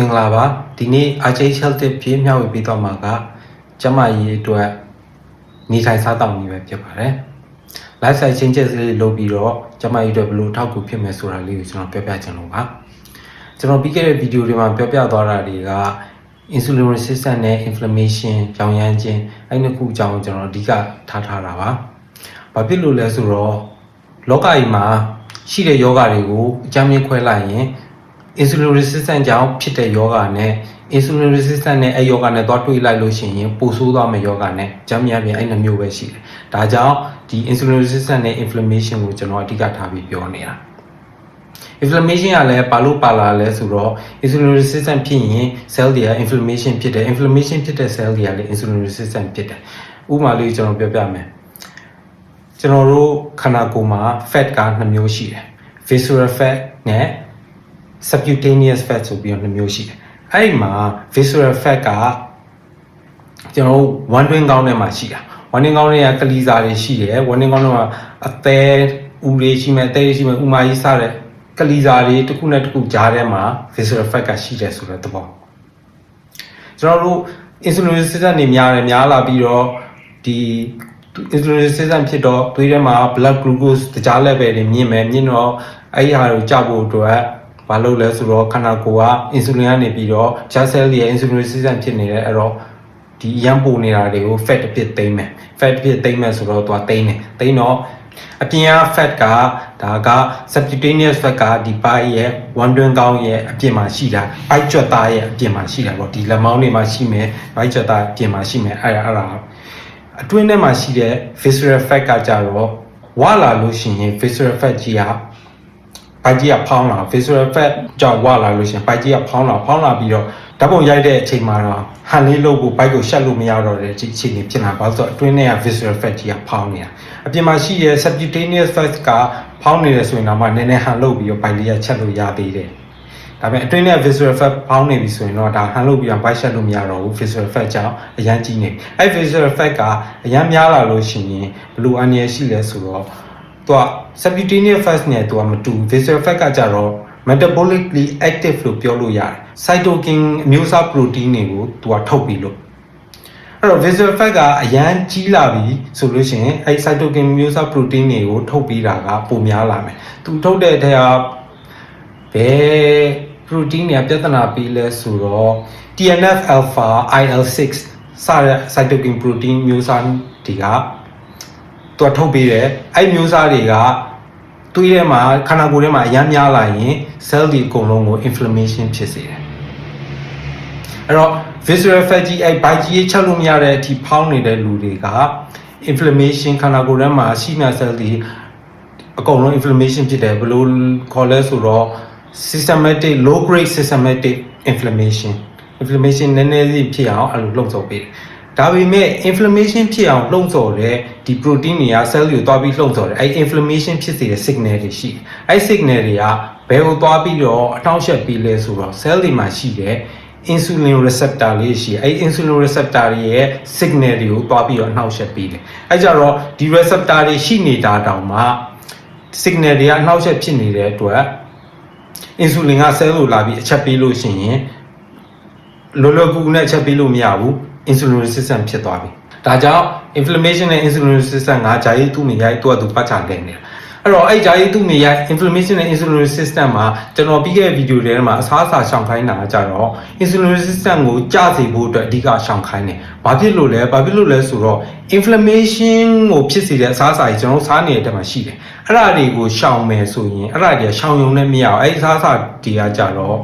မင်္ဂလာပါဒီနေ့ RJ Health Tip ဖြည့်မျှဝေပေးတော့မှာကကျန်းမာရေးအတွက်နေထိုင်စားသောက်နည်းပဲဖြစ်ပါတယ် lifestyle changes လေးလုပ်ပြီးတော့ကျန်းမာရေးအတွက်ဘယ်လိုထောက်ကူဖြစ်မယ်ဆိုတာလေးကိုကျွန်တော်ပြောပြချင်လို့ပါကျွန်တော်ပြီးခဲ့တဲ့ဗီဒီယိုတွေမှာပြောပြသွားတာတွေက insulin resistant နဲ့ inflammation ကြောင်ရမ်းခြင်းအဲ့ဒီနှစ်ခုအကြောင်းကျွန်တော်အဓိကထားထားတာပါဘာဖြစ်လို့လဲဆိုတော့လောကကြီးမှာရှိတဲ့ယောဂတွေကိုအကြမ်းမြင့်ခွဲလိုက်ရင် insulin resistant ကြောင့်ဖြစ်တဲ့ယောဂနဲ့ insulin resistant နဲ့အဲယောဂနဲ့သွားတွေးလိုက်လို့ရှိရင်ပိုဆိုးသွားမယ့်ယောဂနဲ့ကြမ်းများပြန်အဲ့နှမျိုးပဲရှိတယ်။ဒါကြောင့်ဒီ insulin resistant နဲ့ inflammation ကိုကျွန်တော်အဓိကထားပြီးပြောနေတာ။ inflammation ကလည်းဘာလို့ပါလာလဲဆိုတော့ insulin resistant ဖြစ်ရင် cell တွေက inflammation ဖြစ်တယ် inflammation ဖြစ်တဲ့ cell တွေကလည်း insulin resistant ဖြစ်တယ်။ဥပမာလေးကျွန်တော်ပြောပြမယ်။ကျွန်တော်တို့ခန္ဓာကိုယ်မှာ fat က2မျိုးရှိတယ်။ visceral fat နဲ့ subcutaneous fat ဆိုပြီးတော့နှစ်မျိုးရှိတယ်။အဲ့ဒီမှာ visceral fat ကကျွန်တော်တို့ဝမ်းတွင်းကောင်းထဲမှာရှိတာ။ဝမ်းတွင်းကောင်းထဲကကလီစာတွေရှိတယ်။ဝမ်းတွင်းကောင်းထဲမှာအသေးဦးတွေရှိမယ်အသေးတွေရှိမယ်ဥမာကြီးစတဲ့ကလီစာတွေတစ်ခုနဲ့တစ်ခုကြားထဲမှာ visceral fat ကရှိတယ်ဆိုတဲ့သဘော။ကျွန်တော်တို့ insulin resistant နေများတယ်များလာပြီးတော့ဒီ insulin resistant ဖြစ်တော့သွေးထဲမှာ blood glucose တခြား level တွေမြင့်မယ်မြင့်တော့အဲ့ဒီဟာကိုကြောက်ဖို့အတွက် ဘာလုပ်လဲဆိုတော့ခန္ဓာကိုယ်က insulin ကနေပြီးတော့ cell cell တွေ insulin resistant ဖြစ်နေတယ်အဲ့တော့ဒီရမ်းပူနေတာတွေကို fat အဖြစ်သိမ်းမယ် fat အဖြစ်သိမ်းမယ်ဆိုတော့သူကသိမ်းတယ်သိမ်းတော့အပြင်က fat ကဒါက subcutaneous fat ကဒီပိုင်းရဲ့ဝမ်းတွင်းကောင်းရဲ့အပြင်မှာရှိတာဘိုက်ကြွက်သားရဲ့အပြင်မှာရှိတာပေါ့ဒီလက်မောင်းတွေမှာရှိမယ်ဘိုက်ကြွက်သားအပြင်မှာရှိမယ်အဲ့ဒါအဲ့ဒါအတွင်းထဲမှာရှိတဲ့ visceral fat ကကြတော့ဝါလာလို့ရှိရင် visceral fat ကြီးက ဘိုက်ကြီးကဖောင်းလာ visceral fat ကြောင့်ဝါလာလို့ရှိရင်ဘိုက်ကြီးကဖောင်းလာဖောင်းလာပြီးတော့ဓာတ်ပုံရိုက်တဲ့အချိန်မှာတော့ဟန်လေးလုပ်ဖို့ဘိုက်ကိုရှက်လို့မရတော့တဲ့အခြေအနေဖြစ်လာပါဆိုတော့အတွင်းထဲက visceral fat ကြီးကဖောင်းနေတာအပြင်မှာရှိတဲ့ subcutaneous fat ကဖောင်းနေတယ်ဆိုရင်တော့မှနည်းနည်းဟန်လုပ်ပြီးတော့ဘိုက်လေးကချက်လို့ရသေးတယ်ဒါပေမဲ့အတွင်းထဲက visceral fat ဖောင်းနေပြီဆိုရင်တော့ဒါဟန်လုပ်ပြီးတော့ဘိုက်ရှက်လို့မရတော့ဘူး visceral fat ကြောင့်အရန်ကြီးနေအဲ့ visceral fat ကအရန်များလာလို့ရှိရင်ဘယ်လိုအန္တရာယ်ရှိလဲဆိုတော့ သူက subcutaneous fat နဲ့သူကမတူ visceral fat ကကြတော့ metabolically active လို့ပြောလို့ရတယ် cytokine အမျိုးအစား protein တွေကိုသူကထုတ်ပြီးလို့အဲ့တော့ visceral fat ကအရန်ကြီးလာပြီဆိုလို့ရှိရင်အဲ့ cytokine မျိုးစား protein တွေကိုထုတ်ပြီးတာကပိုများလာမယ်သူထုတ်တဲ့အထက်ကဘယ် protein တွေကပြဿနာပြီးလဲဆိုတော့ TNF alpha IL6 စတဲ့ cytokine protein မျိုးစားတွေက သူကထုတ်ပေးတယ်အဲ့မျိုးစားတွေကသွေးထဲမှာခန္ဓာကိုယ်ထဲမှာအရမ်းများလာရင် cell တွေအကုန်လုံးကို inflammation ဖြစ်စေတယ်အဲ့တော့ visceral fat ကြီးအဲ့ bite ကြီးချက်လို့မရတဲ့အထိဖောင်းနေတဲ့လူတွေက inflammation ခန္ဓာကိုယ်ထဲမှာရှိနေ cell တွေအကုန်လုံး inflammation ဖြစ်တယ်ဘယ်လိုခေါ်လဲဆိုတော့ systematic low grade systematic inflammation inflammation နည်းနည်းလေးဖြစ်အောင်အဲ့လိုလှုံ့ဆော်ပေးတယ် ဒါပေမဲ့ inflammation ဖြစ်အောင်လှုံ့ဆော်တဲ့ဒီ protein တွေက cell တွေကိုတွားပြီးလှုံ့ဆော်တယ်အဲ့ inflammation ဖြစ်စေတဲ့ signal တွေရှိတယ်အဲ့ signal တွေကဘယ်ကိုတွားပြီးတော့အထောက်အချက်ပေးလဲဆိုတော့ cell တွေမှာရှိတဲ့ insulin receptor လေးရှိအဲ့ insulin receptor တွေရဲ့ signal တွေကိုတွားပြီးတော့အနှောက်အယှက်ပေးတယ်အဲ့ကြတော့ဒီ receptor တွေရှိနေတာတောင်မှ signal တွေကအနှောက်အယှက်ဖြစ်နေတဲ့အတွက် insulin က cell ကိုလာပြီးအချက်ပေးလို့ရှိရင်လောလောကူကူနဲ့အချက်ပေးလို့မရဘူး insulin resistant ဖြစ်သွားပြီဒါကြောင့် inflammation နဲ့ insulin resistant ကဂျာရေးသူ့နေရိုက်သူ့အတူပတ်ချတယ်နေတာအဲ့တော့အဲ့ဂျာရေးသူ့နေရိုက် inflammation နဲ့ insulin resistant မှာကျွန်တော်ပြီးခဲ့တဲ့ဗီဒီယိုတွေထဲမှာအစားအစာရှောင်ခိုင်းတာကြတော့ insulin resistant ကိုကျစေဖို့အတွက်အဓိကရှောင်ခိုင်းတယ်။ဘာဖြစ်လို့လဲ။ဘာဖြစ်လို့လဲဆိုတော့ inflammation ကိုဖြစ်စေတဲ့အစားအစာကြီးကျွန်တော်စားနေတဲ့တက်မှာရှိတယ်။အဲ့ဒါတွေကိုရှောင်မယ်ဆိုရင်အဲ့ဒါတွေကရှောင်ယုံနဲ့မရအောင်အဲ့ဒီအစားအစာတွေကကြတော့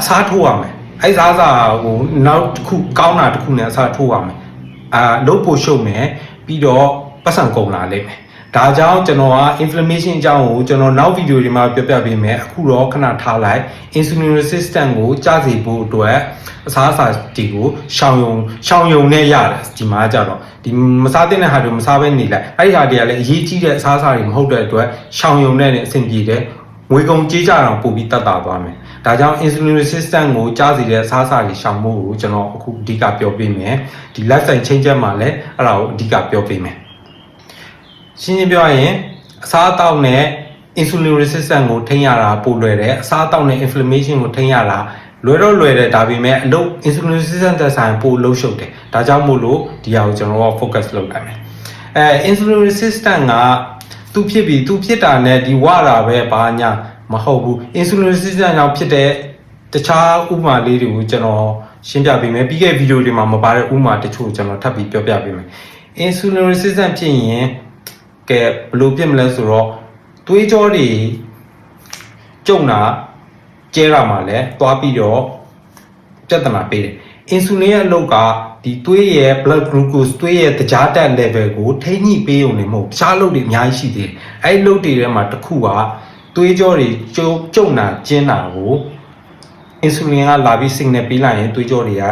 အစားထိုးရမယ်။ အဲ့ဒီအစားအစာကိုနောက်တစ်ခုကောင်းတာတစ်ခုနဲ့အစားထိုးရမယ်။အာလုပ်ဖို့ရှုပ်မယ်ပြီးတော့ပတ်စံကုန်လာလိမ့်မယ်။ဒါကြောင့်ကျွန်တော်က inflammation အကြောင်းကိုကျွန်တော်နောက်ဗီဒီယိုတွေမှာပြောပြပေးမယ်အခုတော့ခဏထားလိုက် insulin resistant ကိုကျစေဖို့အတွက်အစားအစာတွေကိုရှောင်ယုံရှောင်ယုံနဲ့ရတယ်ဒီမှာကြတော့ဒီမစားတဲ့ဟာတွေမစားဘဲနေလိုက်အဲ့ဒီဟာတွေကလည်းအရေးကြီးတဲ့အစားအစာတွေမဟုတ်တဲ့အတွက်ရှောင်ယုံနဲ့အဆင်ပြေတယ်ငွေကုန်ကြေးကြအောင်ပို့ပြီးတတ်တာသွားမယ် ဒါကြောင့် insulin resistant ကိုကြားစီတဲ့အစားအစာတွေရှောင်ဖို့ကိုကျွန်တော်အခုအဓိကပြောပေးမယ်ဒီ lifestyle change မှာလည်းအဲ့ဒါကိုအဓိကပြောပေးမယ်ရှင်းရှင်းပြောရရင်အစားအသောက်နဲ့ insulin resistant ကိုထိန်းရတာပိုလွယ်တယ်အစားအသောက်နဲ့ inflammation ကိုထိန်းရတာလွယ်တော့လွယ်တယ်ဒါပေမဲ့အလုပ် insulin resistant သက်ဆိုင်ပိုလှုပ်ရှုပ်တယ်ဒါကြောင့်မို့လို့ဒီဟာကိုကျွန်တော်က focus လုပ်လိုက်မယ်အဲ insulin resistant ကသူဖြစ်ပြီးသူဖြစ်တာနဲ့ဒီဝတာပဲဘာညာ မဟုတ်ဘူး insulin resistant ကြောင့်ဖြစ်တဲ့တခြားဥပမာလေးတွေကိုကျွန်တော်ရှင်းပြပေးမယ်ပြီးခဲ့ဗီဒီယိုတွေမှာမပါတဲ့ဥပမာတချို့ကျွန်တော်ထပ်ပြီးပြောပြပေးမယ် insulin resistant ဖြစ်ရင်ကဲဘယ်လိုဖြစ်မလဲဆိုတော့သွေးကြောတွေကျုံတာကျဲတာမှာလဲသွားပြီးတော့ပြဿနာပေးတယ်။ insulin ရဲ့အလုပ်ကဒီသွေးရဲ့ blood glucose သွေးရဲ့တကြားတက် level ကိုထိန်းညှိပေးုံနဲ့မဟုတ်တခြားအလုပ်တွေအများကြီးရှိသေးတယ်။အဲဒီအလုပ်တွေထဲမှာတစ်ခုက သွေးကြောတွေကျုံကျုံတာကျင်းတာကို insulin ကလာပြီး signal ပေးလိုက်ရင်သွေးကြောတွေက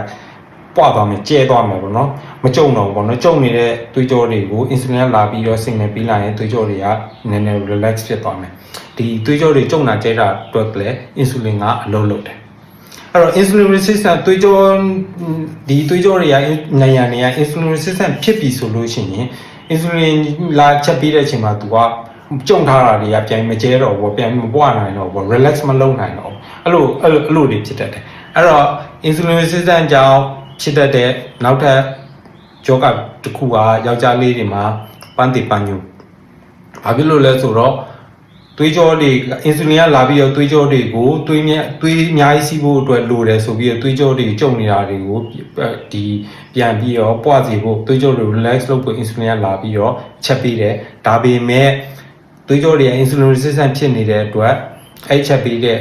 ပွားသွားမယ်ကျဲသွားမယ်ပေါ့နော်မကြုံတော့ဘူးပေါ့နော်ကြုံနေတဲ့သွေးကြောတွေကို insulin ကလာပြီးတော့ signal ပေးလိုက်ရင်သွေးကြောတွေကနည်းနည်း relax ဖြစ်သွားမယ်ဒီသွေးကြောတွေကြုံတာကျဲတာအတွက်လည်း insulin ကအလုပ်လုပ်တယ်အဲ့တော့ insulin resistant သွေးကြောဒီသွေးကြောတွေကနိုင်ရနေရ insulin resistant ဖြစ်ပြီဆိုလို့ရှိရင် insulin လာချက်ပေးတဲ့အချိန်မှာ तू က ကြုံထားတာတွေကပြန်မကျဲတော့ဘူးပြန်မပွားနိုင်တော့ဘူး relax မလုပ်နိုင်တော့ဘူးအဲ့လိုအဲ့လိုအဲ့လိုတွေဖြစ်တတ်တယ်အဲ့တော့ insulin resistant ကြောင့်ဖြစ်တတ်တဲ့နောက်ထပ်ယောဂတစ်ခုကယောက်ျားလေးတွေမှာပန်းတိပန်းညူဘာဖြစ်လို့လဲဆိုတော့သွေးကြောတွေအင်ဆူလင်ကလာပြီးတော့သွေးကြောတွေကိုသွေးမြသွေးအများကြီးစီးဖို့အတွက်လိုတယ်ဆိုပြီးတော့သွေးကြောတွေကျုံနေတာတွေကိုဒီပြန်ပြီးတော့ပွားစီဖို့သွေးကြောတွေ relax လုပ်ဖို့အင်ဆူလင်ကလာပြီးတော့ချက်ပေးတယ်ဒါပေမဲ့ သွေးကြောတွေကအင်ဆူလင် resistant ဖြစ်နေတဲ့အတွက်အဲ့ချက်ပေးတဲ့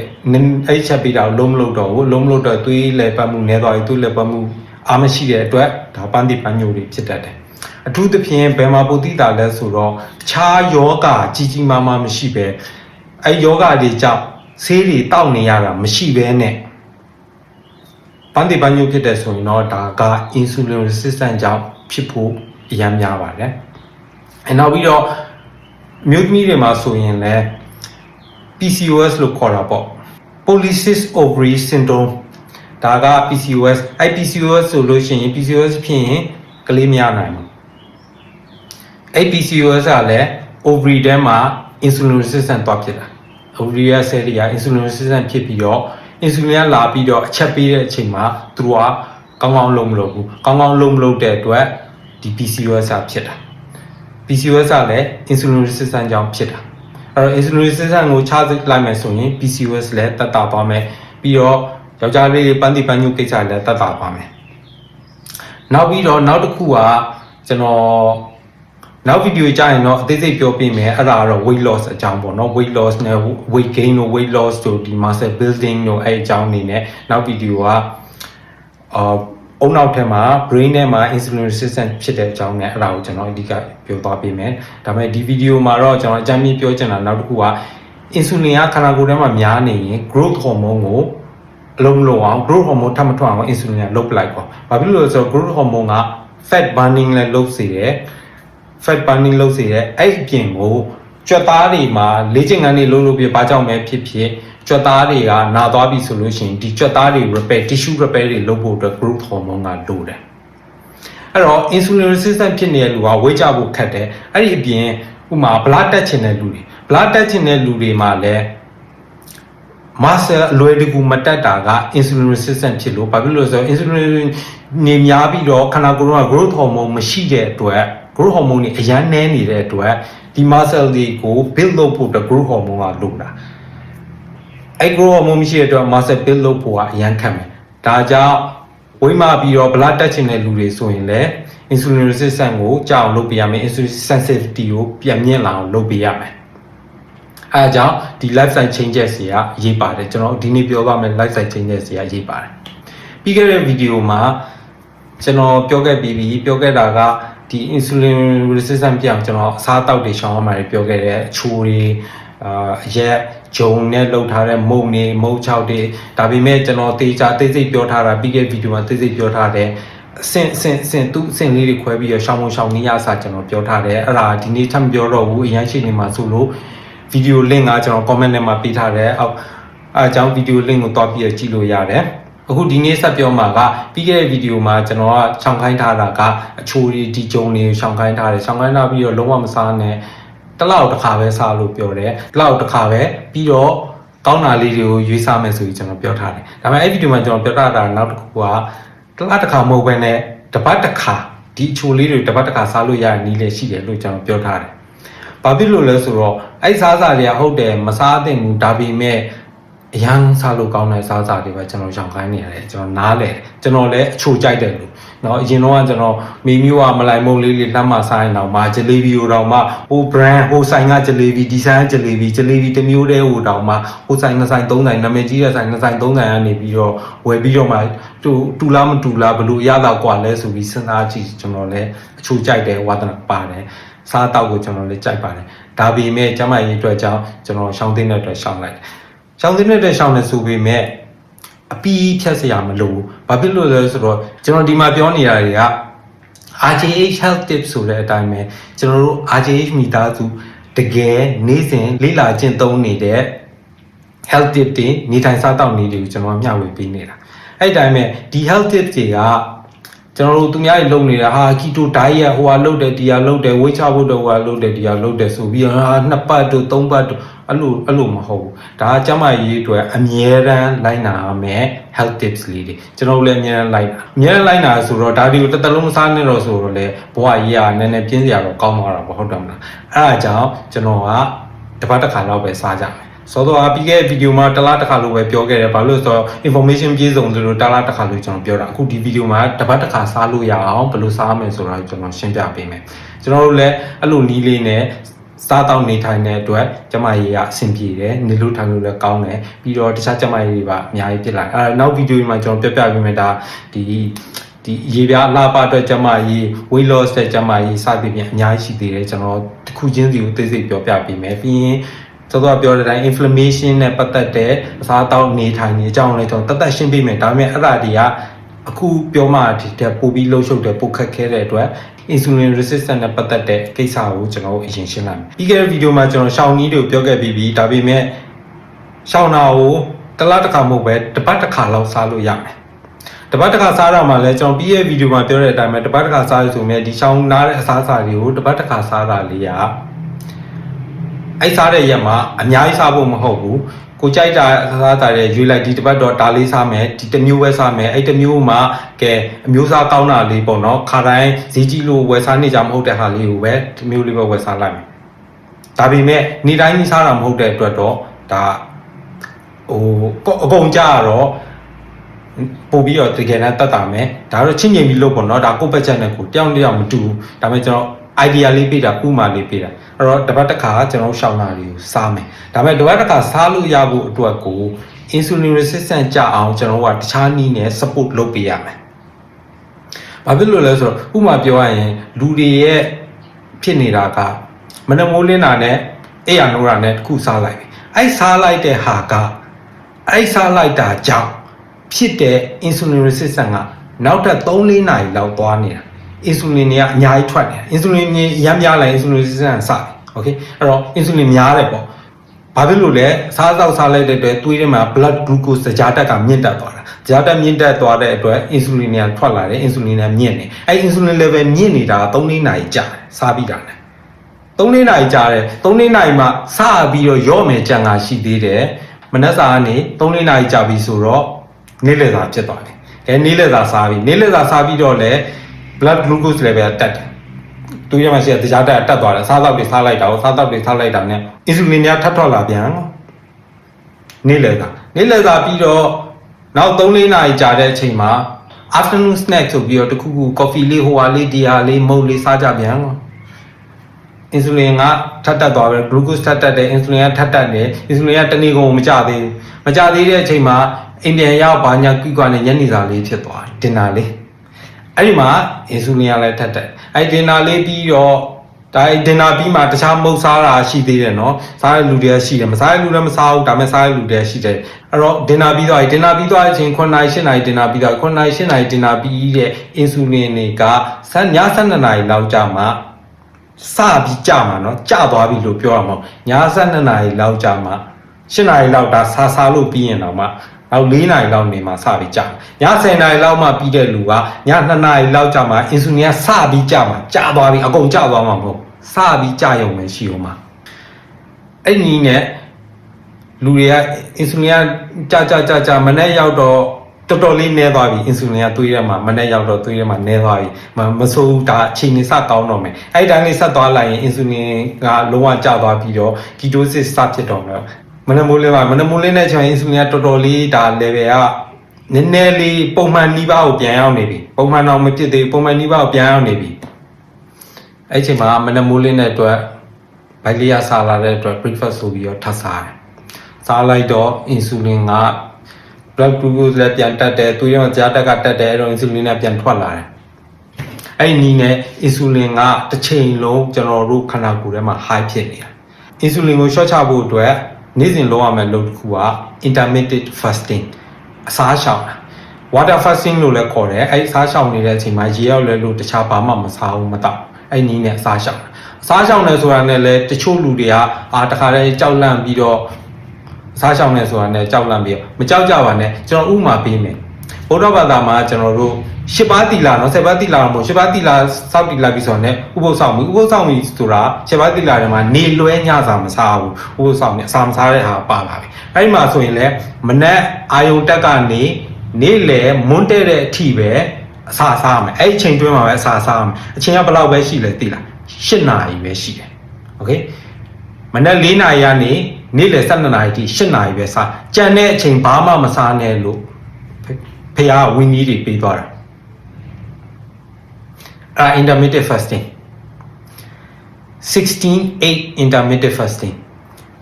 အဲ့ချက်ပေးတာကိုလုံးမလုပ်တော့ဘူးလုံးမလုပ်တော့သွေးလေပတ်မှုနည်းသွားပြီသွေးလေပတ်မှုအားမရှိတဲ့အတွက်ဒါပန်းတိပန်းညိုတွေဖြစ်တတ်တယ်အထူးသဖြင့်ဘယ်မှာပိုတိတာလဲဆိုတော့ခြားယောဂကြီးကြီးမားမားမရှိပဲအဲယောဂတွေကြောင့်ဆေးတွေတောက်နေရတာမရှိဘဲနဲ့ပန်းတိပန်းညိုဖြစ်တဲ့ဆိုရင်တော့ဒါက insulin resistant ကြောင့်ဖြစ်ဖို့အများများပါတယ်အဲနောက်ပြီးတော့ မြို့သမီးတွေမှာဆိုရင်လည်း PCOS လို့ခေါ်တာပေါ့ polycystic ovary syndrome ဒါက PCOS အဲ့ PCOS ဆိုလို့ရှိရင် PCOS ဖြစ်ရင်ကလေးမရနိုင်ဘူးအဲ့ PCOS ကလည်း ovary ထဲမှာ insulin resistant သွားဖြစ်တာ ovary ရဲ့ cell တွေက insulin resistant ဖြစ်ပြီးတော့ insulin ကလာပြီးတော့အချက်ပေးတဲ့အချိန်မှာသူတို့ကကောင်းကောင်းလုံးမလုပ်ဘူးကောင်းကောင်းလုံးမလုပ်တဲ့အတွက်ဒီ PCOS ကဖြစ်တာ PCOS ကလည်း insulin resistant ကြောင့်ဖြစ်တာအဲ့တော့ insulin resistant ကိုချလိုက်မယ်ဆိုရင် PCOS လည်းတက်တာသွားမယ်ပြီးတော့ယောက်ျားလေးပန်းတိပန်းညုကိစ္စလည်းတက်တာပါမယ်နောက်ပြီးတော့နောက်တစ်ခုကကျွန်တော်နောက်ဗီဒီယိုကြာရင်တော့အသေးစိတ်ပြောပြမယ်အဲ့ဒါကတော့ weight loss အကြောင်းပေါ့နော် weight loss နဲ့ weight gain တို့ weight loss တို့ဒီ muscle building တို့အဲ့အကြောင်းအနေနဲ့နောက်ဗီဒီယိုကအာ အုံနောက်ထဲမှာ brain ထဲမှာ insulin resistant ဖြစ်တဲ့အကြောင်းနဲ့အဲ့ဒါကိုကျွန်တော်အဓိကပြောသွားပေးမယ်ဒါပေမဲ့ဒီဗီဒီယိုမှာတော့ကျွန်တော်အကြမ်းမြင်ပြောချင်တာနောက်တစ်ခုက insulin ကခန္ဓာကိုယ်ထဲမှာများနေရင် growth hormone ကိုအလုံးလုံးအောင် growth hormone ထပ်မထွက်အောင် insulin ကလုပ်ပလိုက်ပေါ့။ဘာဖြစ်လို့လဲဆိုတော့ growth hormone က fat burning လည်းလုပ်စေတယ်။ fat burning လုပ်စေတယ်။အဲ့အပြင်ကိုကြွက်သားတွေမှာလေ့ကျင့်ခန်းတွေလုပ်လို့ပြဘာကြောင့်ပဲဖြစ်ဖြစ် ကြွက်သားတွေကနာသွားပြီဆိုလို့ရှိရင်ဒီကြွက်သားတွေ repair tissue repair တွေလုပ်ဖို့အတွက် growth hormone ကလိုတယ်။အဲ့တော့ insulin resistant ဖြစ်နေတဲ့လူကဝေးကြဖို့ခက်တယ်။အဲ့ဒီအပြင်ဥမာ blood တက်ချင်တဲ့လူတွေ blood တက်ချင်တဲ့လူတွေမှာလည်း muscle အလွယ်တကူမတက်တာက insulin resistant ဖြစ်လို့ဘာဖြစ်လို့လဲဆိုတော့ insulin နေများပြီးတော့ခန္ဓာကိုယ်က growth hormone မရှိတဲ့အတွက် growth hormone တွေအရန်နည်းနေတဲ့အတွက်ဒီ muscle တွေကို build လုပ်ဖို့အတွက် growth hormone ကလိုတာ အဲ့ growth hormone မရှိတဲ့အတွက် muscle build လုပ်ဖို့ကအရန်ခက်မယ်ဒါကြောင့်ဝိမာပြီးတော့ blood တက်ချင်တဲ့လူတွေဆိုရင်လည်း insulin resistant ကိုကြောက်အောင်လုပ်ပေးရမယ် insulin sensitivity ကိုပြန်မြင့်လာအောင်လုပ်ပေးရမယ်အဲအကြောင်းဒီ lifestyle changes တွေကအရေးပါတယ်ကျွန်တော်ဒီနေ့ပြောသွားမယ် lifestyle changes တွေကအရေးပါတယ်ပြီးခဲ့တဲ့ဗီဒီယိုမှာကျွန်တော်ပြောခဲ့ပြီးပြီပြောခဲ့တာကဒီ insulin resistant ပြောင်းကျွန်တော်အစားအသောက်တွေရှောင်ရမှာပြောခဲ့တဲ့အချိုးတွေအာရက် ဂျုံနဲ့လှုပ်ထားတဲ့မုံတွေမုံချောက်တွေဒါပေမဲ့ကျွန်တော်တေချာတိတ်စိတ်ပြောထားတာပြီးခဲ့ဗီဒီယိုမှာတိတ်စိတ်ပြောထားတဲ့အဆင့်အဆင့်အဆင့်သူ့အဆင့်လေးတွေခွဲပြီးတော့ရှောင်းမရှောင်းနေရစာကျွန်တော်ပြောထားတယ်အဲ့ဒါဒီနေ့ထပ်မပြောတော့ဘူးအရင်ရှိနေမှာဆိုလို့ဗီဒီယို link ကကျွန်တော် comment ထဲမှာပေးထားတယ်အောက်အဲအကြောင်းဗီဒီယို link ကိုတွားပြီးတော့ကြည့်လို့ရတယ်အခုဒီနေ့ဆက်ပြောမှာကပြီးခဲ့တဲ့ဗီဒီယိုမှာကျွန်တော်ကရှောင်ခိုင်းထားတာကအချိုးတွေဒီဂျုံတွေရှောင်ခိုင်းထားတယ်ရှောင်ခိုင်းထားပြီးတော့လုံးဝမစားနဲ့ တစ်လောက်တစ်ခါပဲစားလို့ပြောတယ်တစ်လောက်တစ်ခါပဲပြီးတော့ကောင်းတာလေးတွေကိုရွေးစားမယ်ဆိုပြီးကျွန်တော်ပြောထားတယ်ဒါပေမဲ့အဲ့ဗီဒီယိုမှာကျွန်တော်ပြောထားတာနောက်တစ်ခုကတစ်လားတစ်ခါမဟုတ်ဘဲနဲ့တစ်ပတ်တစ်ခါဒီအချိုလေးတွေတစ်ပတ်တစ်ခါစားလို့ရတဲ့နည်းလေးရှိတယ်လို့ကျွန်တော်ပြောထားတယ်ဘာဖြစ်လို့လဲဆိုတော့အဲ့စားစားတွေကဟုတ်တယ်မစားသင့်ဘူးဒါပေမဲ့ အရန်စားလို့ကောင်းတဲ့စားစားတွေပဲကျွန်တော်ရောင်ခိုင်းနေရတယ်ကျွန်တော်နားလဲကျွန်တော်လည်းအချိုကြိုက်တယ်လို့เนาะအရင်တော့ကကျွန်တော်မိမျိုးကမလိုက်မုံလေးလေးလှမ်းမစားရင်တော့မာဂျလီဘီကိုတော့မှဟို brand ဟိုဆိုင်ကဂျလီဘီဒီဇိုင်းဂျလီဘီဂျလီဘီတစ်မျိုးတည်းဟိုတော့မှဟိုဆိုင်နှစ်ဆိုင်သုံးဆိုင်နာမည်ကြီးတဲ့ဆိုင်နှစ်ဆိုင်သုံးဆိုင်ကနေပြီးတော့ဝယ်ပြီးတော့မှတူတူလားမတူလားဘလို့ရတော့กว่าလဲဆိုပြီးစဉ်းစားကြည့်ကျွန်တော်လည်းအချိုကြိုက်တယ်ဝါသနာပါတယ်စားတော့ကိုကျွန်တော်လည်းကြိုက်ပါတယ်ဒါပေမဲ့ကျမရေးအတွက်ကြောင့်ကျွန်တော်ရှောင်းသိတဲ့အတွက်ရှောင်းလိုက်တယ် ရှောင်းသင်းတဲ့ရှောင်းနေဆိုပေမဲ့အပီးဖြတ်စရာမလိုဘူး။ဘာဖြစ်လို့လဲဆိုတော့ကျွန်တော်ဒီမှာပြောနေတာတွေက RJH health tip ဆိုတဲ့အတိုင်းပဲကျွန်တော်တို့ RJH မိသားစုတကယ်နေ့စဉ်လေ့လာကျင့်သုံးနေတဲ့ health tip တွေနေထိုင်စားသောက်နည်းတွေကိုကျွန်တော်မျှဝေပေးနေတာအဲ့တိုင်းပဲဒီ health tip တွေကကျွန်တော်တို့သူများတွေလုပ်နေတာဟာ keto diet ဟိုဟာလုပ်တယ်ဒီဟာလုပ်တယ်ဝေးချဖို့တော့ဟိုဟာလုပ်တယ်ဒီဟာလုပ်တယ်ဆိုပြီးဟာနှစ်ပတ်တို့သုံးပတ်တို့ အဲ့လိုအဲ့လိုမဟုတ်ဘူးဒါကကျန်းမာရေးအတွက်အမြဲတမ်းလိုက်နာရမယ် health tips လေးတွေကျွန်တော်တို့လည်းအမြဲတမ်းလိုက်တာအမြဲတမ်းလိုက်နာဆိုတော့ဒါတွေကိုတစ်သက်လုံးမစားနဲ့တော့ဆိုတော့လေဘဝကြီးကနည်းနည်းပြင်းစရာတော့ကောင်းသွားတာပေါ့ဟုတ်တယ်မလားအဲ့ဒါကြောင့်ကျွန်တော်ကတစ်ပတ်တစ်ခါတော့ပဲစားကြမယ်ဆိုတော့အပြီးခဲ့ဗီဒီယိုမှာတစ်လားတစ်ခါလို့ပဲပြောခဲ့တယ်ဘာလို့လဲဆိုတော့ information ပြည့်စုံသလိုတစ်လားတစ်ခါလို့ကျွန်တော်ပြောတာအခုဒီဗီဒီယိုမှာတစ်ပတ်တစ်ခါစားလို့ရအောင်ဘယ်လိုစားမယ်ဆိုတာကျွန်တော်ရှင်းပြပေးမယ်ကျွန်တော်တို့လည်းအဲ့လိုနီးလေးနဲ့ စားတော့နေထိုင်တဲ့အတွက်ကျမကြီးကအဆင်ပြေတယ်နေလို့ထိုင်လို့လည်းကောင်းတယ်ပြီးတော့တခြားကျမကြီးတွေပါအများကြီးဖြစ်လာအဲနောက်ဗီဒီယိုမှာကျွန်တော်ပြပြပေးမယ်ဒါဒီဒီရေပြားအလားပါအတွက်ကျမကြီး weight loss တဲ့ကျမကြီးစသည်ဖြင့်အများကြီးရှိသေးတယ်ကျွန်တော်တစ်ခုချင်းစီကိုသိစိတ်ပြောပြပေးမယ်ပြီးရင်သောသောပြောတဲ့အတိုင်း inflammation နဲ့ပတ်သက်တဲ့အစားအသောက်နေထိုင်နေအကြောင်းလည်းကျွန်တော်တတ်တတ်ရှင်းပြမယ်ဒါပေမဲ့အဲ့ဒါတွေက အခုပြောမှဒီတက်ပို့ပြီးလှုပ်ရှုပ်တယ်ပို့ခက်ခဲတဲ့အတွက် insulin resistant နဲ့ပတ်သက်တဲ့ကိစ္စကိုကျွန်တော်အရင်ရှင်းလိုက်မယ်ပြီးခဲ့တဲ့ဗီဒီယိုမှာကျွန်တော်ရှောင်းနီးတွေကိုပြောခဲ့ပြီးပြီဒါပေမဲ့ရှောင်းနာကိုတစ်လားတစ်ခါမဟုတ်ပဲတစ်ပတ်တစ်ခါလောက်စားလို့ရမယ်တပတ်တစ်ခါစားတော့မှလဲကျွန်တော်ပြီးရဲ့ဗီဒီယိုမှာပြောတဲ့အတိုင်းပဲတပတ်တစ်ခါစားရဆိုမြဲဒီရှောင်းနာတဲ့အစားအစာတွေကိုတပတ်တစ်ခါစားတာလေးကအဲ့စားတဲ့ရက်မှာအများကြီးစားဖို့မဟုတ်ဘူး ကိုကြိုက်တာအစားအစာတွေရွေးလိုက်ဒီတစ်ပတ်တော့ဒါလေးစားမယ်ဒီတစ်မျိုးပဲစားမယ်အဲ့တစ်မျိုးမှာကဲအမျိုးစားကောင်းတာလေးပေါ့နော်ခါတိုင်းဈေးကြီးလို့ဝယ်စားနေကြမဟုတ်တဲ့ဟာလေးကိုပဲဒီမျိုးလေးပဲဝယ်စားလိုက်မယ်ဒါပေမဲ့နေတိုင်းကြီးစားတာမဟုတ်တဲ့အတွက်တော့ဒါဟိုအကုန်ကြတော့ပို့ပြီးတော့တကယ်နဲ့တတ်တာမယ်ဒါတော့ချင်းငိမ်ပြီးလို့ပေါ့နော်ဒါကိုယ့်ဘက်ချက်နဲ့ကိုတယောက်တယောက်မတူဘူးဒါပေမဲ့ကျွန်တော် idea လေးပေးတာဥမာလေးပေးတာအဲ့တော့တစ်ပတ်တစ်ခါကျွန်တော်ရှောင်းတာတွေကိုစားမယ်ဒါပေမဲ့တစ်ပတ်တစ်ခါစားလို့ရဖို့အတွက်ကို insulin resistant ကြအောင်ကျွန်တော်ကတခြားနည်းနဲ့ support လုပ်ပေးရမယ်ဘာဖြစ်လို့လဲဆိုတော့ဥမာပြောရရင်လူတွေရဲ့ဖြစ်နေတာကမနမိုးလင်းတာနဲ့အိယာနိုးတာနဲ့တစ်ခုစားလိုက်တယ်အဲ့စားလိုက်တဲ့ဟာကအဲ့စားလိုက်တာကြောင့်ဖြစ်တဲ့ insulin resistant ကနောက်ထပ်3-4နာရီလောက်သွားနေတာ insulin တွေကအများကြီးထွက်တယ် insulin ကြီးရမ်းများလိုက် insulin resistance စတယ် okay အဲ့တော့ insulin များတယ်ပေါ့ဘာဖြစ်လို့လဲစားသောက်စားလိုက်တဲ့အတွက်သွေးထဲမှာ blood glucose စကြားတက်ကမြင့်တက်သွားတာစကြားတက်မြင့်တက်သွားတဲ့အတွက် insulin တွေကထွက်လာတယ် insulin တွေကမြင့်နေအဲ့ insulin level မြင့်နေတာ3-4နာရီကြာတယ်စားပြီးတာနဲ့3-4နာရီကြာတယ်3-4နာရီမှစပြီးတော့ရော့မယ်ကြံတာရှိသေးတယ်မနက်စာကနေ3-4နာရီကြာပြီဆိုတော့နေ့လည်စာဖြစ်သွားတယ်အဲနေ့လည်စာစားပြီနေ့လည်စာစားပြီးတော့လည်း blood glucose level တက်တယ်သူရမရှိတဲ့တရားတက်တက်သွားတယ်စားတော့တွေစားလိုက်တာကိုစားတော့တွေစားလိုက်တာ ਨੇ insulin များထပ်ထွက်လာပြန်နေ့လည်သာနေ့လည်သာပြီးတော့နောက်3-4နာရီကြာတဲ့အချိန်မှာ afternoon snack ဆိုပြီးတော့တခုခု coffee လေးဟိုဟာလေးဒီဟာလေးမုတ်လေးစားကြပြန်ကော insulin ကထပ်တက်သွားပြီ glucose ထပ်တက်တယ် insulin ကထပ်တက်တယ် insulin ကတနေ့ကုန်မကြသေးဘူးမကြသေးတဲ့အချိန်မှာအိန္ဒိယရောက်ဘာညာကွိကွာနဲ့ညနေစာလေးဖြစ်သွားတယ် dinner လေး အဲ့ဒီမှာအင်ဆူလင်ကလည်းထက်တယ်အဲ့ဒီနာလေးပြီးတော့ဒါဒင်နာပြီးမှတခြားမုတ်စားတာရှိသေးတယ်နော်စားတဲ့လူတွေရှိတယ်မစားတဲ့လူတွေမစားဘူးဒါပေမဲ့စားတဲ့လူတွေရှိတယ်အဲ့တော့ဒင်နာပြီးတော့ဒင်နာပြီးတော့အချိန်9နာရီ10နာရီဒင်နာပြီးတော့9နာရီ10နာရီဒင်နာပြီးတဲ့အင်ဆူလင်တွေကဆက်ည7နာရီလောက်ကြာမှစပြီးကြာမှာနော်ကြာသွားပြီလို့ပြောရမှာည7နာရီလောက်ကြာမှ7နာရီလောက်ဒါစားစားလို့ပြီးရင်တော့မှ နောက်၄နာရီလောက်နေမှစပြီးကြာည10နာရီလောက်မှပြီးတဲ့လူကည2နာရီလောက်ကြာမှအင်ဆူလင်ကစပြီးကြာမှကြာသွားပြီအကုန်ကြာသွားမှာမဟုတ်စပြီးကြာရုံပဲရှိဦးမှာအဲ့ဒီနဲ့လူတွေကအင်ဆူလင်ကကြာကြာကြာကြာမနဲ့ရောက်တော့တော်တော်လေးနည်းသွားပြီအင်ဆူလင်ကသွေးထဲမှာမနဲ့ရောက်တော့သွေးထဲမှာနည်းသွားပြီမမဆိုးဘူးဒါအချိန်ကြီးစကောင်းတော့မယ်အဲ့ဒီတိုင်းလေးဆက်သွားလိုက်ရင်အင်ဆူလင်ကလုံးဝကျသွားပြီးတော့ကီတိုစစ်စဖြစ်တော့မယ် မနမိုးလေးပါမနမိုးလေးနဲ့ကျွန်တော်အင်ဆူလင်ကတော်တော်လေးဒါ level ကနည်းနည်းလေးပုံမှန်နီးပါးကိုပြန်ရောက်နေပြီပုံမှန်တော့မဖြစ်သေးဘူးပုံမှန်နီးပါးကိုပြန်ရောက်နေပြီအဲ့ချိန်မှာမနမိုးလေးနဲ့အတွက်ဗိုက်လေးရစားလာတဲ့အတွက် breakfast ဆိုပြီးတော့ထပ်စားတယ်စားလိုက်တော့အင်ဆူလင်က blood glucose လည်းပြန်တက်တယ်သွေးရောကြားတက်ကတက်တယ်အဲ့တော့အင်ဆူလင်ကပြန်ထွက်လာတယ်အဲ့ဒီနည်းနဲ့အင်ဆူလင်ကတစ်ချိန်လုံးကျွန်တော်တို့ခန္ဓာကိုယ်ထဲမှာ high ဖြစ်နေတာအင်ဆူလင်ကို short ချဖို့အတွက် နေ့စဉ်လုပ်ရမယ့်လုပ်တစ်ခုက intermittent fasting အစားရှောင်တာ water fasting လို့လည်းခေါ်တယ်အဲ့ဒီအစားရှောင်နေတဲ့အချိန်မှာရေရောက်လဲလို့တခြားဘာမှမစားဘူးမတောက်အဲ့ဒီနည်းနဲ့အစားရှောင်တာအစားရှောင်တယ်ဆိုတာနဲ့လည်းတချို့လူတွေကအာတခါတည်းကြောက်လန့်ပြီးတော့စားရှောင်နေဆိုတာနဲ့ကြောက်လန့်ပြီးတော့မကြောက်ကြပါနဲ့ကျွန်တော်ဥမာပေးမယ် ဘုရားဘာသာမှာကျွန်တော်တို့ရှစ်ပါးတီလာနော်ဆယ်ပါးတီလာတော့မဟုတ်ရှစ်ပါးတီလာစောက်တီလာပြီးဆိုတော့ ਨੇ ဥပုသ်ဆောင်ပြီဥပုသ်ဆောင်ပြီဆိုတာရှစ်ပါးတီလာတွေမှာနေလွဲညစာမစားဘူးဥပုသ်ဆောင်နေအစာမစားတဲ့ဟာပါလာပြီအဲ့ဒီမှာဆိုရင်လည်းမနက်အာယုံတက်ကနေနေ့လေမွန်းတဲ့တဲ့အထိပဲအစာစားမယ်အဲ့ဒီအချိန်တွင်းမှာပဲအစာစားမယ်အချိန်ကဘယ်လောက်ပဲရှိလဲသိလား၈နာရီပဲရှိတယ်โอเค မနက်၄နာရီကနေနေ့လယ်12နာရီထိ8နာရီပဲစားကြံတဲ့အချိန်ဘာမှမစားနဲ့လို့ ဖះဝင်းကြီးတွေပေးသွားတာအာ intermittent fasting 16 8 intermittent fasting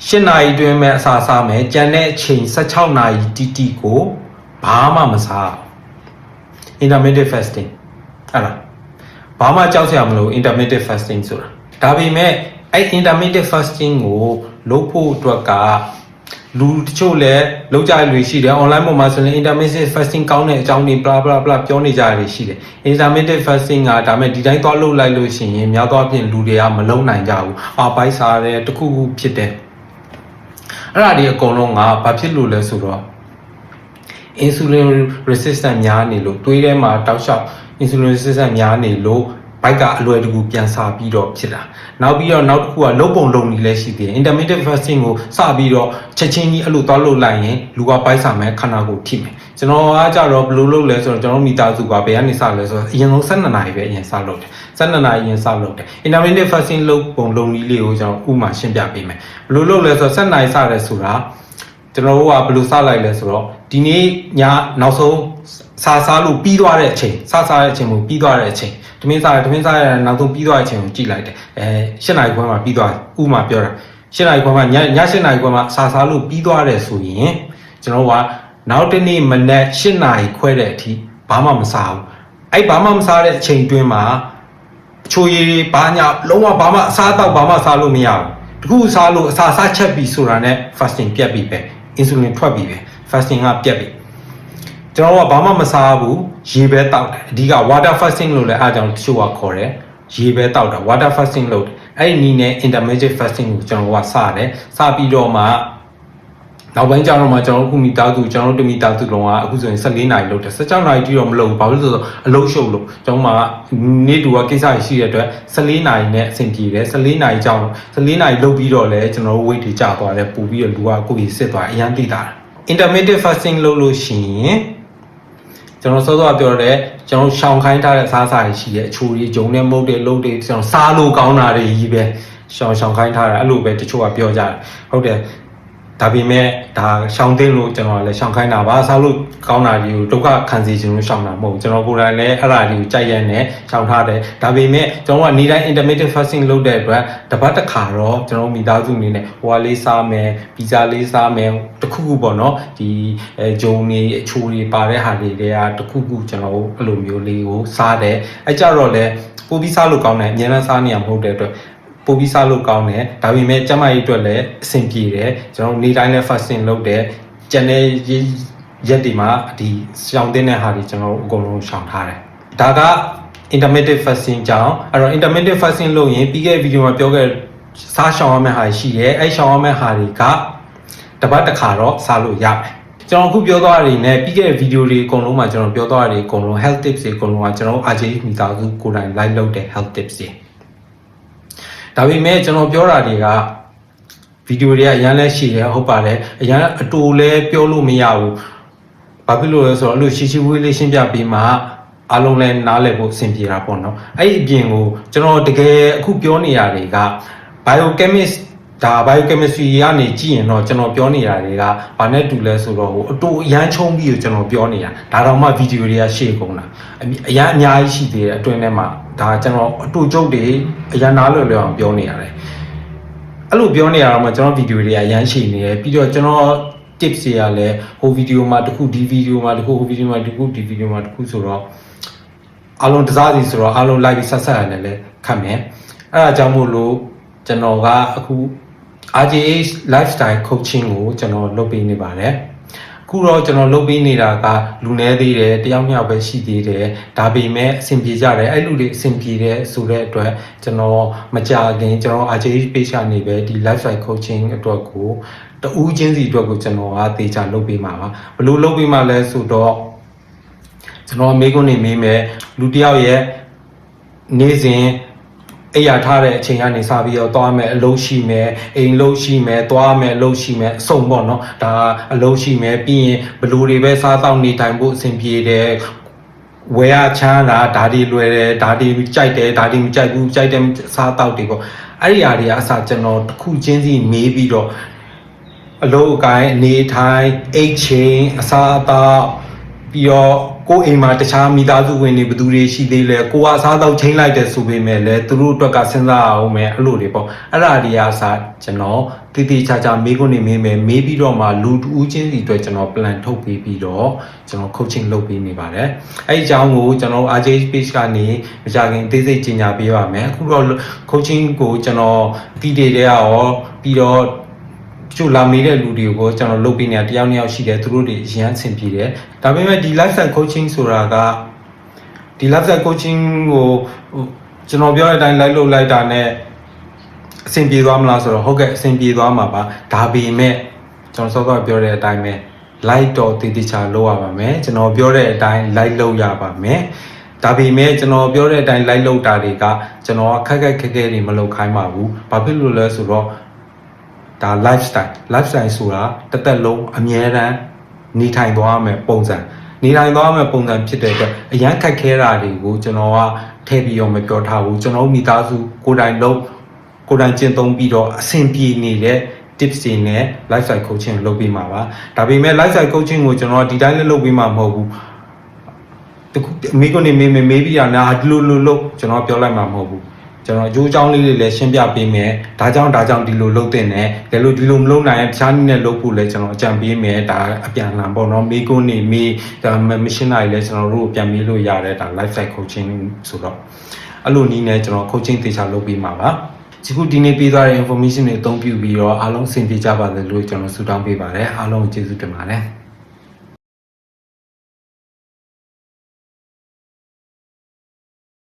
8နာရီတွင်းမဲ့အစာစားမယ်ကြံတဲ့အချိန်16နာရီတိတိကိုဘာမှမစား intermittent fasting အဲ့ဒါဘာမှကြောက်စရာမလို intermittent fasting ဆိုတာဒါပေမဲ့အဲ့ intermittent fasting ကိုလုပ်ဖို့အတွက်က လူတချို့လည်းလောက်ကြရလူရှိတယ် online ပေါ်မှာဆိုရင် intermittent fasting ကောင်းတဲ့အကြောင်းတွေ bla bla bla ပြောနေကြရရှိတယ် intermittent fasting ကဒါမဲ့ဒီတိုင်းသွားလုပ်လိုက်လို့ရှိရင်များသောအားဖြင့်လူတွေကမလုံနိုင်ကြဘူးအာဘိုက်စားတယ်တခုခုဖြစ်တယ်အဲ့ဒါဒီအကုန်လုံးကဘာဖြစ်လို့လဲဆိုတော့ insulin resistant များနေလို့သွေးထဲမှာတောက်လျှောက် insulin resistant များနေလို့ ဘိုက်ကအလွယ်တကူပြန်စာပြီးတော့ဖြစ်တာနောက်ပြီးတော့နောက်တစ်ခုကလုံပုံလုံနေလဲရှိသေးတယ် intermittent fasting ကိုစပြီးတော့ချက်ချင်းကြီးအဲ့လိုသွားလို့လိုက်ရင်လူကဘိုက်စာမယ်ခန္ဓာကိုယ်ထိမယ်ကျွန်တော်ကကြတော့ဘယ်လိုလုပ်လဲဆိုတော့ကျွန်တော်မိသားစုကဘယ်ကနေစလဲဆိုတော့အရင်ဆုံး12နာရီပဲအရင်စလုပ်တယ်12နာရီရင်စလုပ်တယ် intermittent fasting လုပ်ပုံလုံနည်းလေးကိုကျွန်တော်ဥမာရှင်းပြပေးမယ်ဘယ်လိုလုပ်လဲဆိုတော့7နာရီစရဲဆိုတာကျွန်တော်တို့ကဘယ်လိုစလိုက်လဲဆိုတော့ဒီနေ့ညနောက်ဆုံးစားစားလို့ပြီးသွားတဲ့အချိန်စားစားတဲ့အချိန်ကိုပြီးသွားတဲ့အချိန်တ မင်းစားတမင်းစားရနောက်ဆုံးပြီးသွားတဲ့အချိန်ကိုကြည့်လိုက်တယ်အဲ၈နာရီခွဲမှာပြီးသွားဥမာပြောတာ၈နာရီခွဲမှာညည၈နာရီခွဲမှာစားစားလို့ပြီးသွားတယ်ဆိုရင်ကျွန်တော်တို့ကနောက်တစ်နေ့မနက်၈နာရီခွဲတဲ့အထိဘာမှမစားဘူးအဲ့ဘာမှမစားတဲ့အချိန်တွင်းမှာအချိုရည်တွေဘာညာလုံးဝဘာမှအစားအသောက်ဘာမှစားလို့မရဘူးတခုစားလို့အစာစားချက်ပြီဆိုတာနဲ့ fasting ပြတ်ပြီပဲ insulin ထွက်ပြီပဲ fasting ကပြတ်ပြီ ကျွန်တော်ကဘာမှမစားဘူးရေပဲတောက်တယ်အဓိက water fasting လို့လည်းအားကြောင့်တချို့ကခေါ်တယ်ရေပဲတောက်တာ water fasting လို့အဲ့ဒီနည်းနဲ့ intermittent fasting ကိုကျွန်တော်ကစတယ်စပြီးတော့မှနောက်ပိုင်းကျတော့မှကျွန်တော်တို့ခုမိသားစုကျွန်တော်တို့တမိသားစုလုံးကအခုဆိုရင်14နာရီလုပ်တယ်16နာရီတိတော့မလုပ်ဘူးဘာလို့လဲဆိုတော့အလုံးရှုပ်လို့ကျွန်တော်မှနေ့တူကကိစ္စရှိတဲ့အတွက်14နာရီနဲ့အဆင်ပြေတယ်14နာရီကြောင်း14နာရီလုပ်ပြီးတော့လဲကျွန်တော်တို့ weight တွေကျသွားတယ်ပို့ပြီးတော့လူကကိုယ်ကြီးစစ်သွားအရန်တိတာ intermittent fasting လုပ်လို့ရှိရင် ကျွန်တော်စောစောပြောတဲ့ကျွန်တော်ရှောင်ခိုင်းထားတဲ့စားစာတွေရှိတယ်အချိုတွေဂျုံနဲ့မုတ်တွေလုံးတွေကျွန်တော်စားလို့ကောင်းတာတွေကြီးပဲရှောင်ရှောင်ခိုင်းထားတာအဲ့လိုပဲတချို့ကပြောကြတယ်ဟုတ်တယ် ဒါပေမဲ့ဒါရှောင်သိလို့ကျွန်တော်လည်းရှောင်ခိုင်းတာပါစားလို့ကောင်းတာတွေကိုဒုက္ခခံစီခြင်းလို့ရှောင်တာမဟုတ်ဘူးကျွန်တော်ကိုယ်တိုင်လည်းအဲ့ဒါတွေကိုကြိုက်ရနဲ့ရှောင်ထားတယ်ဒါပေမဲ့ကျွန်တော်ကနေတိုင်း intermittent fasting လုပ်တဲ့အတွက်တပတ်တစ်ခါတော့ကျွန်တော်မိသားစုအနေနဲ့ဟိုကလေးစားမယ်ပီဇာလေးစားမယ်တခုခုပေါ့နော်ဒီအဲဂျုံတွေအချိုတွေပါတဲ့ဟာတွေတွေကတခုခုကျွန်တော်အဲ့လိုမျိုးလေးကိုစားတယ်အဲကြတော့လေပိုပြီးစားလို့ကောင်းတယ်အများနဲ့စားနေရမဟုတ်တဲ့အတွက် ပိုပြီးစားလို့ကောင်းတယ်ဒါပေမဲ့ကျန်းမာရေးအတွက်လည်းအဆင်ပြေတယ်ကျွန်တော်နေ့တိုင်းလည်း fasting လုပ်တယ်ကျန်တဲ့ရက်ဒီမှာဒီရှောင်တဲ့ဟာတွေကျွန်တော်အကုန်လုံးရှောင်ထားတယ်ဒါက intermittent fasting ကြောင့်အဲ့တော့ intermittent fasting လုပ်ရင်ပြီးခဲ့တဲ့ဗီဒီယိုမှာပြောခဲ့စားရှောင်ရမယ့်ဟာရှိတယ်အဲ့ရှောင်ရမယ့်ဟာတွေကတပတ်တစ်ခါတော့စားလို့ရမယ်ကျွန်တော်အခုပြောသွားတာတွေနဲ့ပြီးခဲ့တဲ့ဗီဒီယိုတွေအကုန်လုံးမှာကျွန်တော်ပြောသွားတာတွေအကုန်လုံး health tips တွေအကုန်လုံးကကျွန်တော် RJ မိသားစုကိုယ်တိုင် live လုပ်တဲ့ health tips တွေ ဒါပေမဲ့ကျွန်တော်ပြောတာတွေကဗီဒီယိုတွေကအရန်လဲရှိတယ်ဟုတ်ပါတယ်အရန်အတူလဲပြောလို့မရဘူးဘာဖြစ်လို့လဲဆိုတော့အဲ့လိုရှိရှိဝေးလေးရှင်းပြပြီးမှအားလုံးလဲနားလည်ဖို့အဆင်ပြေတာပေါ့နော်အဲ့ဒီအပြင်ကိုကျွန်တော်တကယ်အခုပြောနေရတွေက biochemist ဒါ biochemistry ကနေကြည့်ရင်တော့ကျွန်တော်ပြောနေရတွေကဘာနဲ့တူလဲဆိုတော့ဟိုအတူအရန်ချုံပြီးတော့ကျွန်တော်ပြောနေတာဒါတော့မှဗီဒီယိုတွေကရှေ့ကုန်တာအမြအရန်အများကြီးရှိသေးတယ်အတွင်းထဲမှာဒါကျွန်တော်အတူကျုပ်တွေအရန်နားလွယ်လွယ်အောင်ပြောနေရတယ်အဲ့လိုပြောနေရတော့မှကျွန်တော်ဗီဒီယိုတွေကရမ်းရှိနေတယ်ပြီးတော့ကျွန်တော် tips တွေကလည်းဟိုဗီဒီယိုမှာတစ်ခုဒီဗီဒီယိုမှာတစ်ခုဟိုဗီဒီယိုမှာတစ်ခုဒီဗီဒီယိုမှာတစ်ခုဆိုတော့အားလုံးတစားစီဆိုတော့အားလုံး live ဆက်ဆက်ရတယ်လည်းခတ်မယ်အဲ့ဒါကြောင့်မို့လို့ကျွန်တော်ကအခု RJH lifestyle coaching ကိုကျွန်တော်လုပ်ပေးနေပါတယ်အခုတော့ကျွန်တော်လုပ်ပေးနေတာကလူနည်းသေးတယ်တယောက်နှစ်ယောက်ပဲရှိသေးတယ်ဒါပေမဲ့အဆင်ပြေကြတယ်အဲ့လူတွေအဆင်ပြေတယ်ဆိုတဲ့အတွက်ကျွန်တော်မကြခင်ကျွန်တော် RJH page ကနေပဲဒီ lifestyle coaching အတွက်ကိုတူးချင်းစီအတွက်ကိုကျွန်တော်ကတေချာလုပ်ပေးမှာပါဘယ်လိုလုပ်ပေးမှာလဲဆိုတော့ကျွန်တော်မေးခွန်းနေမေးမယ်လူတစ်ယောက်ရဲ့နေ့စဉ် အိယာထားတဲ့အချိန်ကနေစပြီးတော့သွားမယ်အလုပ်ရှိမယ်အိမ်လုပ်ရှိမယ်သွားမယ်အလုပ်ရှိမယ်အစုံပေါ့နော်ဒါအလုပ်ရှိမယ်ပြီးရင်ဘယ်လူတွေပဲစားတော့နေထိုင်ဖို့အဆင်ပြေတယ်ဝယ်ရချမ်းတာဒါတွေလွယ်တယ်ဒါတွေကြိုက်တယ်ဒါတွေမကြိုက်ဘူးကြိုက်တယ်စားတော့တွေပေါ့အဲ့ဒီအရာတွေကအစကျွန်တော်တစ်ခုချင်းစီမေးပြီးတော့အလုပ်အကိုင်းအနေထိုင်အိတ်ချင်းအစားအသောက်ပြီးတော့ ကိုယ်အိမ်မှာတခြားမိသားစုဝင်တွေဘယ်သူတွေရှိသေးလဲကိုကအစားအသောက်ချင်းလိုက်တယ်ဆိုပေမဲ့လည်းသူတို့အတွက်ကစဉ်းစားအောင်မယ်အဲ့လိုတွေပေါ့အဲ့ဒါတွေကအစားကျွန်တော်တည်တည်ချာချာမေးခွန်းနေမေးမယ်မေးပြီးတော့မှလူတူးချင်းစီအတွက်ကျွန်တော် plan ထုတ်ပေးပြီးတော့ကျွန်တော် coaching လုပ်ပေးနေပါတယ်အဲ့ဒီအကြောင်းကိုကျွန်တော် RJ page ကနေမကြခင်အသေးစိတ်ကြီးညာပေးပါမယ်အခုတော့ coaching ကိုကျွန်တော်တည်တည်တဲ့ရောပြီးတော့ ကျူလာမေးတဲ့လူတွေကိုကျွန်တော်လုပ်ပေးနေတာတယောက်နှစ်ယောက်ရှိတယ်သူတို့တွေအရန်အဆင်ပြေတယ်ဒါပေမဲ့ဒီ lifestyle coaching ဆိုတာကဒီ lifestyle coaching ကိုဟိုကျွန်တော်ပြောတဲ့အတိုင်း live လုပ်လိုက်တာနဲ့အဆင်ပြေသွားမလားဆိုတော့ဟုတ်ကဲ့အဆင်ပြေသွားမှာပါဒါပေမဲ့ကျွန်တော်စောစောပြောတဲ့အတိုင်းပဲ live တော့တည်တည်ချာလုပ်ရပါမယ်ကျွန်တော်ပြောတဲ့အတိုင်း live လုပ်ရပါမယ်ဒါပေမဲ့ကျွန်တော်ပြောတဲ့အတိုင်း live လုပ်တာတွေကကျွန်တော်ခက်ခက်ခဲခဲတွေမလုပ်ခိုင်းပါဘူးဘာဖြစ်လို့လဲဆိုတော့ ဒါ lifestyle lifestyle ဆိုတာတစ်သက်လုံးအမြဲတမ်းနေထိုင်သွားမယ်ပုံစံနေထိုင်သွားမယ်ပုံစံဖြစ်တဲ့အတွက်အရန်ခက်ခဲတာတွေကိုကျွန်တော်ကထည့်ပြီးတော့မပြောထားဘူးကျွန်တော်မိသားစုကိုယ်တိုင်လုံးကိုယ်တိုင်ကျင့်သုံးပြီးတော့အဆင်ပြေနေတဲ့ tips တွေနဲ့ lifestyle coaching လုပ်ပေးမှာပါဒါပေမဲ့ lifestyle coaching ကိုကျွန်တော်ဒီတိုင်းလည်းလုပ်ပေးမှာမဟုတ်ဘူးတခုအမေကနေမေးမေးမေးပြီးတာနာဒီလိုလိုလို့ကျွန်တော်ပြောလိုက်မှာမဟုတ်ဘူး ကျွန်တော်အကျိုးအကြောင်းလေးတွေလည်းရှင်းပြပေးမယ်ဒါကြောင့်ဒါကြောင့်ဒီလိုလုပ်တဲ့နဲ့ဒါလို့ဒီလိုမလုပ်နိုင်ရင်တခြားနည်းနဲ့လုပ်ဖို့လည်းကျွန်တော်အကြံပေးမယ်ဒါအပြန်အလှန်ပေါ့နော်မေးခွန်းနေမေးဒါမရှင်းနိုင်လည်းကျွန်တော်တို့ပြန်မေးလို့ရတယ်ဒါ lifestyle coaching ဆိုတော့အဲ့လိုနည်းနဲ့ကျွန်တော် coaching တေချာလုပ်ပေးမှာပါဒီခုဒီနေ့ပေးသွားတဲ့ information တွေအသုံးပြုပြီးတော့အားလုံးအဆင်ပြေကြပါစေလို့ကျွန်တော်ဆုတောင်းပေးပါတယ်အားလုံးကိုကျေးဇူးတင်ပါတယ်